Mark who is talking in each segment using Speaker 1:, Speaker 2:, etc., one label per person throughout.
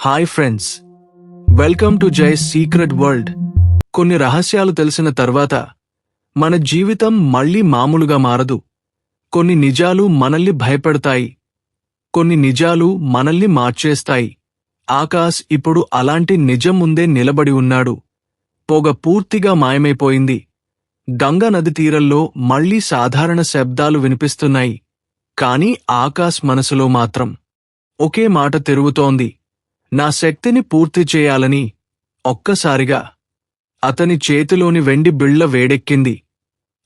Speaker 1: Hi friends. Welcome to Jai secret world. కొన్ని రహస్యాలు తెలిసిన తర్వాత మన జీవితం మళ్ళీ మామూలుగా మారదు. కొన్ని నిజాలు మనల్ని భయపెడతాయి. కొన్ని నిజాలు మనల్ని మార్చేస్తాయి. ఆకాశ్ ఇప్పుడు అలాంటి నిజం ముందే నిలబడి ఉన్నాడు. పొగ పూర్తిగా మాయమైపోయింది. గంగా నది తీరంలో మళ్ళీ సాధారణ శబ్దాలు వినిపిస్తున్నాయి. కాని ఆకాశ్ మనసులో మాత్రం ఒకే మాట తిరుగుతోంది. నా శక్తిని పూర్తి చేయాలని ఒక్కసారిగా అతని చేతిలోని వెండి బిళ్ళ వేడెక్కింది.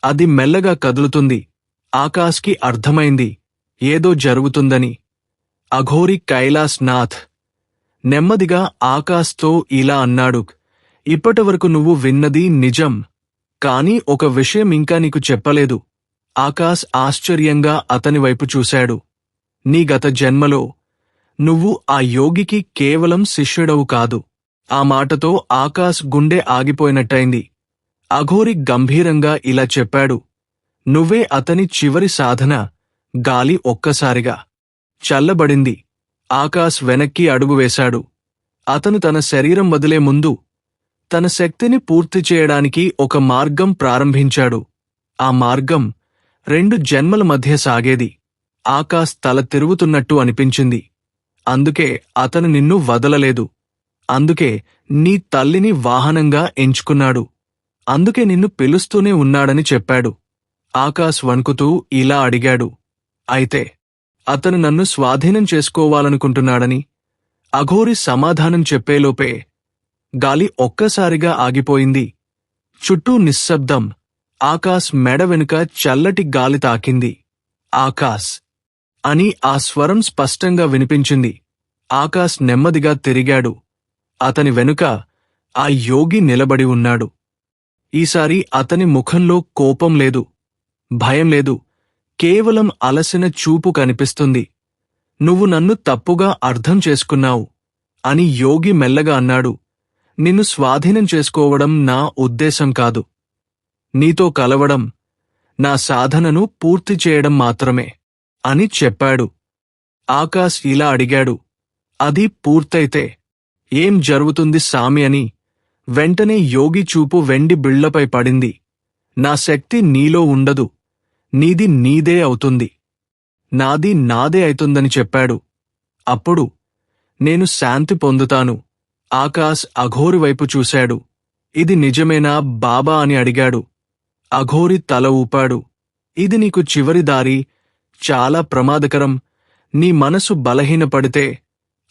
Speaker 1: అది మెల్లగా కదులుతుంది. ఆకాశ్కి అర్థమైంది. ఏదో జరుగుతుందని. అఘోరి కైలాస్ నాథ్. నెమ్మదిగా ఆకాశ్తో ఇలా అన్నాడు. ఇప్పటివరకు నువ్వు విన్నది నిజం. కాని ఒక విషయం ఇంకా నీకు చెప్పలేదు. ఆకాశ్ ఆశ్చర్యంగా అతని వైపు చూశాడు. నీ గత జన్మలో నువ్వు ఆ యోగికి కేవలం శిష్యుడవు కాదు. ఆ మాటతో ఆకాశ్ గుండె ఆగిపోయినట్టయింది. అఘోరి గంభీరంగా ఇలా చెప్పాడు. నువ్వే అతని చివరి సాధన గాలి ఒక్కసారిగా. చల్లబడింది. ఆకాశ్ వెనక్కి అడుగు వేశాడు. అతను తన శరీరం వదిలే ముందు తన శక్తిని పూర్తి చేయడానికి ఒక మార్గం ప్రారంభించాడు. ఆ మార్గం రెండు జన్మల మధ్య సాగేది. ఆకాశ్ తల తిరుగుతున్నట్టు అనిపించింది. అందుకే అతను నిన్ను వదలలేదు. అందుకే నీ తల్లిని వాహనంగా ఎంచుకున్నాడు. అందుకే నిన్ను పిలుస్తూనే ఉన్నాడని చెప్పాడు. ఆకాశ్ వణుకుతూ ఇలా అడిగాడు. అయితే అతను నన్ను స్వాధీనం చేసుకోవాలనుకుంటున్నాడని అఘోరి సమాధానం చెప్పేలోపే గాలి ఒక్కసారిగా ఆగిపోయింది. చుట్టూ నిశ్శబ్దం. ఆకాశ్ మెడ వెనుక చల్లటి గాలి తాకింది. ఆకాశ్ అని ఆ స్వరం స్పష్టంగా వినిపించింది. ఆకాశ్ నెమ్మదిగా తిరిగాడు. అతని వెనుక ఆ యోగి నిలబడి ఉన్నాడు. ఈసారి అతని ముఖంలో కోపం లేదు. భయం లేదు. కేవలం అలసిన చూపు కనిపిస్తుంది. నువ్వు నన్ను తప్పుగా అర్థం చేసుకున్నావు అని యోగి మెల్లగా అన్నాడు. నిన్ను స్వాధీనం చేసుకోవడం నా ఉద్దేశం కాదు. నీతో కలవడం నా సాధనను పూర్తి చేయడం మాత్రమే. అని చెప్పాడు. ఆకాశ్ ఇలా అడిగాడు. అది పూర్తయితే ఏం జరుగుతుంది సామి అని. వెంటనే యోగి చూపు వెండి బిళ్ళపై పడింది. నా శక్తి నీలో ఉండదు. నీది నీదే అవుతుంది. నాది నాదే అవుతుందని చెప్పాడు. అప్పుడు నేను శాంతి పొందుతాను. ఆకాశ్ అఘోరి వైపు చూశాడు. ఇది నిజమేనా బాబా అని అడిగాడు. అఘోరి తల ఊపాడు. ఇది నీకు చివరి దారి చాలా ప్రమాదకరం. నీ మనసు బలహీనపడితే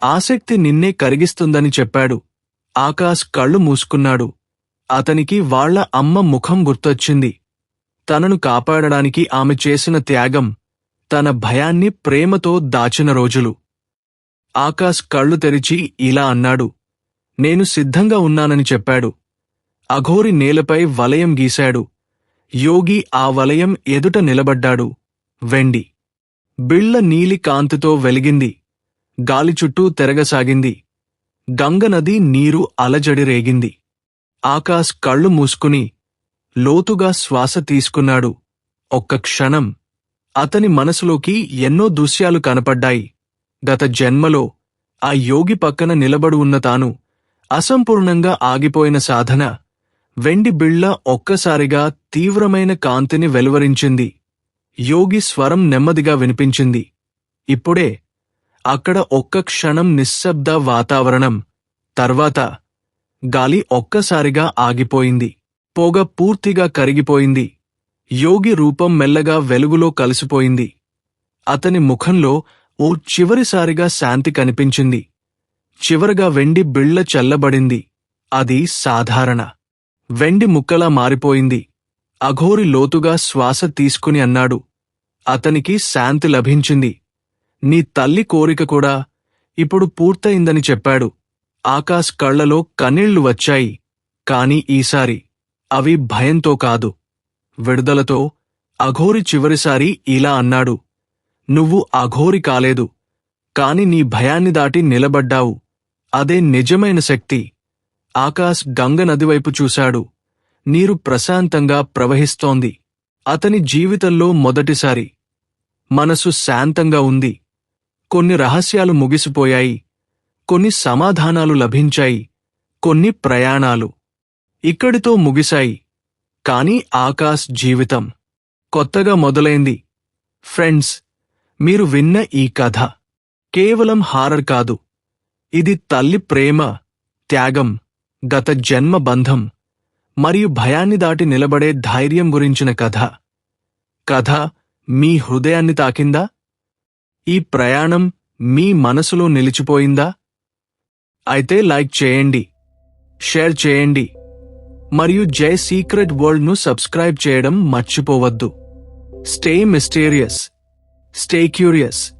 Speaker 1: ఆసక్తి నిన్నే కరిగిస్తుందని చెప్పాడు. ఆకాశ్ కళ్ళు మూసుకున్నాడు. అతనికి వాళ్ళ అమ్మ ముఖం గుర్తొచ్చింది. తనను కాపాడడానికి ఆమె చేసిన త్యాగం తన భయాన్ని ప్రేమతో దాచిన రోజులు. ఆకాశ్ కళ్ళు తెరిచి ఇలా అన్నాడు. నేను సిద్ధంగా ఉన్నానని చెప్పాడు. అఘోరి నేలపై వలయం గీశాడు. యోగి ఆ వలయం ఎదుట నిలబడ్డాడు. వెండి బిళ్ళ నీలి కాంతితో వెలిగింది. గాలి చుట్టూ తెరగసాగింది. గంగనది నీరు అలజడి రేగింది. ఆకాశ్ కళ్ళు మూసుకుని లోతుగా శ్వాస తీసుకున్నాడు. ఒక్క క్షణం. అతని మనసులోకి ఎన్నో దృశ్యాలు కనపడ్డాయి. గత జన్మలో ఆ యోగి పక్కన నిలబడి ఉన్న తాను అసంపూర్ణంగా ఆగిపోయిన సాధన. వెండి బిళ్ళ ఒక్కసారిగా తీవ్రమైన కాంతిని వెలువరించింది. యోగి స్వరం నెమ్మదిగా వినిపించింది. ఇప్పుడే అక్కడ ఒక్క క్షణం నిశ్శబ్ద వాతావరణం. తర్వాత గాలి ఒక్కసారిగా ఆగిపోయింది. పొగ పూర్తిగా కరిగిపోయింది. యోగి రూపం మెల్లగా వెలుగులో కలిసిపోయింది. అతని ముఖంలో ఓ చివరిసారిగా శాంతి కనిపించింది. చివరగా వెండి బిళ్ళ చల్లబడింది. అది సాధారణ. వెండి ముక్కలా మారిపోయింది. అఘోరి లోతుగా శ్వాస తీసుకుని అన్నాడు. అతనికి శాంతి లభించింది. నీ తల్లి కోరిక కూడా ఇప్పుడు పూర్తయిందని చెప్పాడు. ఆకాశ్ కళ్ళలో కన్నీళ్ళు వచ్చాయి. కాని ఈసారి అవి భయంతో కాదు. విడుదలతో అఘోరి చివరిసారి ఇలా అన్నాడు. నువ్వు అఘోరి కాలేదు. కాని నీ భయాన్ని దాటి నిలబడ్డావు. అదే నిజమైన శక్తి. ఆకాశ్ గంగ నదివైపు చూశాడు. నీరు ప్రశాంతంగా ప్రవహిస్తోంది. అతని జీవితంలో మొదటిసారి మనసు శాంతంగా ఉంది. కొన్ని రహస్యాలు ముగిసిపోయాయి. కొన్ని సమాధానాలు లభించాయి. కొన్ని ప్రయాణాలు ఇక్కడితో ముగిశాయి. కాని ఆకాశ్ జీవితం కొత్తగా మొదలైంది. ఫ్రెండ్స్ మీరు విన్న ఈ కథ కేవలం హారర్ కాదు. ఇది తల్లి ప్రేమ త్యాగం గత జన్మ బంధం మరియు భయాన్ని దాటి నిలబడే ధైర్యం గురించిన కథ. కథ మీ హృదయాన్ని తాకిందా? ఈ ప్రయాణం మీ మనసులో నిలిచిపోయిందా? అయితే లైక్ చేయండి షేర్ చేయండి మరియు జై సీక్రెట్ వరల్డ్ను సబ్స్క్రైబ్ చేయడం మర్చిపోవద్దు. Stay mysterious stay curious.